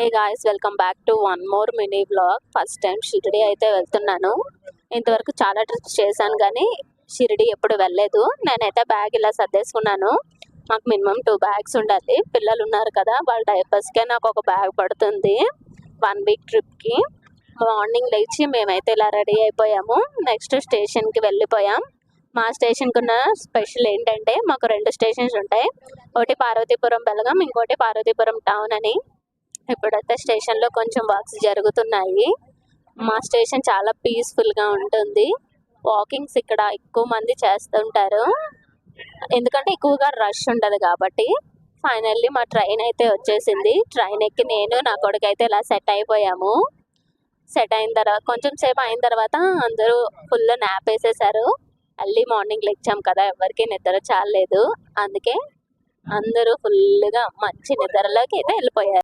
Hey guys welcome back to one more mini vlog first time Shirdi అయితే వెళ్తున్నాను. ఇంతవరకు చాలా ట్రిప్స్ చేశాను కానీ షిరిడి ఎప్పుడు వెళ్ళలేదు. నేనైతే బ్యాగ్ ఇలా సర్దేసుకున్నాను. మాకు మినిమం టూ బ్యాగ్స్ ఉండాలి. పిల్లలు ఉన్నారు కదా వాళ్ళ డైపర్స్కే నాకు ఒక బ్యాగ్ పడుతుంది. వన్ వీక్ ట్రిప్కి మార్నింగ్ లేచి మేమైతే ఇలా రెడీ అయిపోయాము. నెక్స్ట్ స్టేషన్కి వెళ్ళిపోయాం. మా స్టేషన్కి ఉన్న స్పెషల్ ఏంటంటే మాకు రెండు స్టేషన్స్ ఉంటాయి. ఒకటి పార్వతీపురం బెలగం ఇంకోటి పార్వతీపురం టౌన్ అని. ఇప్పుడైతే స్టేషన్లో కొంచెం వాక్స్ జరుగుతున్నాయి మా స్టేషన్ చాలా పీస్ఫుల్గా ఉంటుంది. వాకింగ్స్ ఇక్కడ ఎక్కువ మంది చేస్తుంటారు. ఎందుకంటే ఎక్కువగా రష్ ఉండదు కాబట్టి. ఫైనల్లీ మా ట్రైన్ అయితే వచ్చేసింది. ట్రైన్ ఎక్కి నేను నా కొడుకు అయితే ఇలా సెట్ అయిపోయాము. సెట్ అయిన తర్వాత కొంచెం సేపు అయిన తర్వాత అందరూ ఫుల్ నాప్ వేసేసారు. ఎర్లీ మార్నింగ్ లెచ్చాం కదా ఎవరికి నిద్ర చాలేదు అందుకే అందరూ ఫుల్గా మంచి నిద్రలోకి అయితే వెళ్ళిపోయారు.